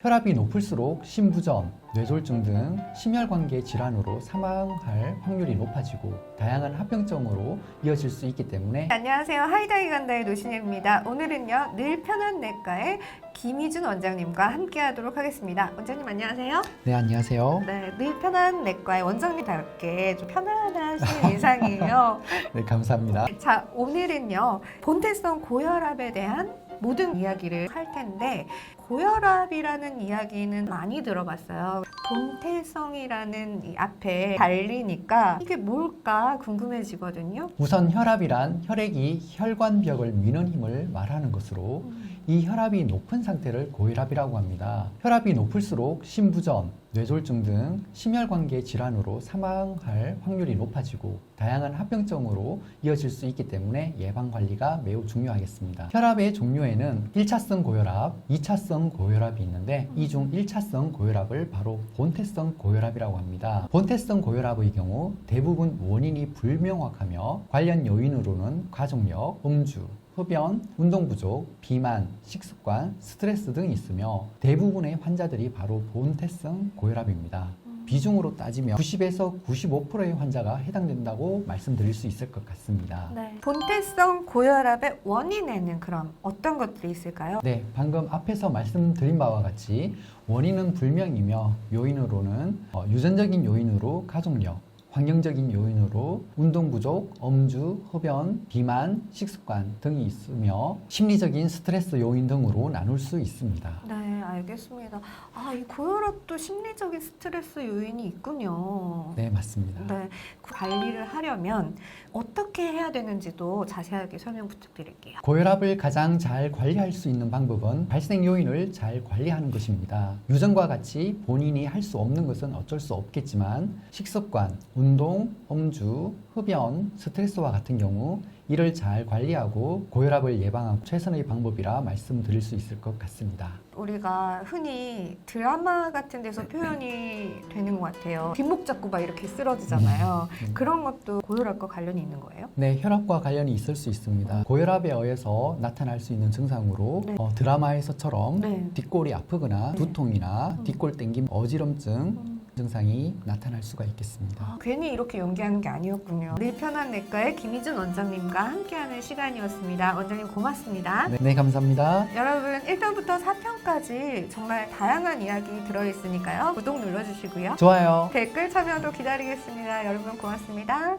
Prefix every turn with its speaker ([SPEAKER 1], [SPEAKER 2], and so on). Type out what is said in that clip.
[SPEAKER 1] 혈압이 높을수록 심부전, 뇌졸중 등 심혈관계 질환으로 사망할 확률이 높아지고 다양한 합병증으로 이어질 수 있기 때문에
[SPEAKER 2] 안녕하세요. 하이다이 간다의 노신혜입니다. 오늘은요, 늘 편한 내과의 김희준 원장님과 함께 하도록 하겠습니다. 원장님 안녕하세요.
[SPEAKER 1] 네 안녕하세요.
[SPEAKER 2] 네, 늘 편한 내과의 원장님답게 좀 편안하신 인상이에요.
[SPEAKER 1] 네 감사합니다.
[SPEAKER 2] 자, 오늘은요, 본태성 고혈압에 대한 모든 이야기를 할 텐데, 고혈압이라는 이야기는 많이 들어봤어요. 본태성이라는 이 앞에 달리니까 이게 뭘까 궁금해지거든요.
[SPEAKER 1] 우선 혈압이란 혈액이 혈관벽을 미는 힘을 말하는 것으로 이 혈압이 높은 상태를 고혈압이라고 합니다. 혈압이 높을수록 심부전, 뇌졸중 등 심혈관계 질환으로 사망할 확률이 높아지고 다양한 합병증으로 이어질 수 있기 때문에 예방 관리가 매우 중요하겠습니다. 혈압의 종류에는 1차성 고혈압, 2차성 고혈압이 있는데 이 중 1차성 고혈압을 바로 본태성 고혈압이라고 합니다. 본태성 고혈압의 경우 대부분 원인이 불명확하며 관련 요인으로는 가족력, 음주, 흡연, 운동 부족, 비만, 식습관, 스트레스 등이 있으며 대부분의 환자들이 바로 본태성 고혈압입니다. 비중으로 따지면 90에서 95%의 환자가 해당된다고 말씀드릴 수 있을 것 같습니다.
[SPEAKER 2] 네. 본태성 고혈압의 원인에는 그럼 어떤 것들이 있을까요?
[SPEAKER 1] 네, 방금 앞에서 말씀드린 바와 같이 원인은 불명이며 요인으로는 어, 유전적인 요인으로 가족력, 환경적인 요인으로 운동 부족, 음주, 흡연, 비만, 식습관 등이 있으며 심리적인 스트레스 요인 등으로 나눌 수 있습니다.
[SPEAKER 2] 네, 알겠습니다. 아, 이 고혈압도 심리적인 스트레스 요인이 있군요.
[SPEAKER 1] 네, 맞습니다.
[SPEAKER 2] 네, 그 관리를 하려면 어떻게 해야 되는지도 자세하게 설명 부탁드릴게요.
[SPEAKER 1] 고혈압을 가장 잘 관리할 수 있는 방법은 발생 요인을 잘 관리하는 것입니다. 유전과 같이 본인이 할 수 없는 것은 어쩔 수 없겠지만 식습관, 운동, 음주, 흡연, 스트레스와 같은 경우 이를 잘 관리하고 고혈압을 예방하는 최선의 방법이라 말씀드릴 수 있을 것 같습니다.
[SPEAKER 2] 우리가 흔히 드라마 같은 데서 표현이 되는 것 같아요. 뒷목 잡고 막 이렇게 쓰러지잖아요.
[SPEAKER 1] 음.
[SPEAKER 2] 그런 것도 고혈압과 관련이 있는 거예요?
[SPEAKER 1] 네, 혈압과 관련이 있을 수 있습니다. 고혈압에 의해서 나타날 수 있는 증상으로
[SPEAKER 2] 네.
[SPEAKER 1] 어, 드라마에서처럼
[SPEAKER 2] 네.
[SPEAKER 1] 뒷골이 아프거나
[SPEAKER 2] 네.
[SPEAKER 1] 두통이나
[SPEAKER 2] 음.
[SPEAKER 1] 뒷골 땡김, 어지럼증
[SPEAKER 2] 음.
[SPEAKER 1] 증상이 나타날 수가 있겠습니다.
[SPEAKER 2] 아, 괜히 이렇게 연기하는 게 아니었군요. 늘 편한 내과의 김희준 원장님과 함께하는 시간이었습니다. 원장님 고맙습니다.
[SPEAKER 1] 네, 네, 감사합니다.
[SPEAKER 2] 여러분 1편부터 4편까지 정말 다양한 이야기 들어있으니까요. 구독 눌러주시고요.
[SPEAKER 1] 좋아요.
[SPEAKER 2] 댓글 참여도 기다리겠습니다. 여러분 고맙습니다.